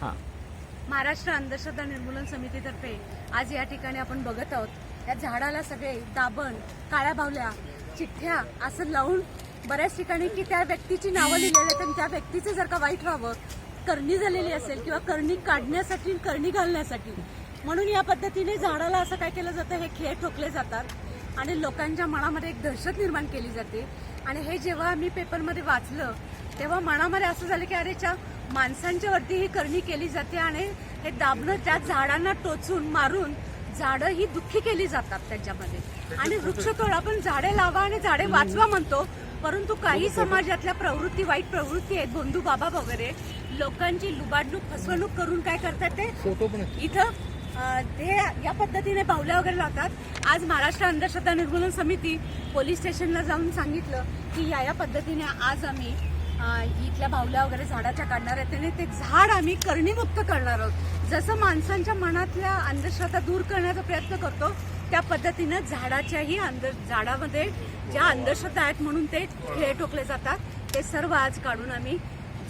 हां. महाराष्ट्र अंधश्रद्धा निर्मूलन समितीतर्फे आज या ठिकाणी आपण बघत आहोत. या झाडाला सगळे दाबण काळ्या बावल्या चिठ्ठ्या असं लावून बऱ्याच ठिकाणी की त्या व्यक्तीची नावं लिहिलेली आहेत आणि त्या व्यक्तीचं जर का वाईट व्हावं करणी झालेली असेल किंवा करणी काढण्यासाठी करणी घालण्यासाठी म्हणून या पद्धतीने झाडाला असं काय केलं जातं हे खेळ ठोकले जातात आणि लोकांच्या मनामध्ये एक दहशत निर्माण केली जाते. आणि हे जेव्हा आम्ही पेपरमध्ये वाचलं तेव्हा मनामध्ये असं झालं की अरे च्या माणसांच्या वरती ही करणी केली जाते आणि हे दाबणं त्या झाडांना टोचून मारून झाडं ही दुःखी केली जातात त्याच्यामध्ये. आणि वृक्षतोड आपण झाडे लावा आणि झाडे वाचवा म्हणतो परंतु काही समाजातल्या प्रवृत्ती वाईट प्रवृत्ती आहेत बंधू बाबा वगैरे लोकांची लुबाडणूक फसवणूक करून काय करतात ते? इथं ते या पद्धतीने पावल्या वगैरे लावतात. आज महाराष्ट्र अंधश्रद्धा निर्मूलन समिती पोलीस स्टेशनला जाऊन सांगितलं की या या पद्धतीने आज आम्ही इथल्या बावल्या वगैरे झाडाच्या काढणार आहेत. त्याने ते झाड आम्ही करणीमुक्त करणार आहोत. जसं माणसांच्या मनातल्या अंधश्रद्धा दूर करण्याचा प्रयत्न करतो त्या पद्धतीनं झाडाच्याही अंध झाडामध्ये ज्या अंधश्रद्धा आहेत म्हणून ते खेळ ठोकले जातात ते सर्व आज काढून आम्ही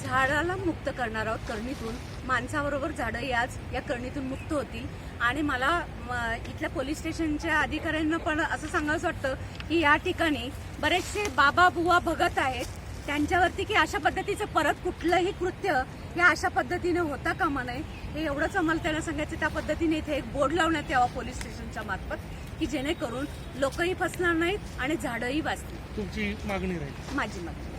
झाडाला मुक्त करणार आहोत करणीतून. माणसाबरोबर झाडंही आज या करणीतून मुक्त होतील. आणि मला इथल्या पोलीस स्टेशनच्या अधिकाऱ्यांना पण असं सांगायचं वाटतं की या ठिकाणी बरेचसे बाबा बुवा भगत आहेत. त्यांच्यावरती की अशा पद्धतीचं परत कुठलंही कृत्य या अशा पद्धतीने होता कामा नये हे एवढंच आम्हाला त्यांना सांगायचं. त्या पद्धतीने इथे एक बोर्ड लावण्यात यावा पोलीस स्टेशनच्या मार्फत की जेणेकरून लोकही फसणार नाहीत आणि झाडंही वाचतील. तुमची मागणी राहील. माझी मागणी.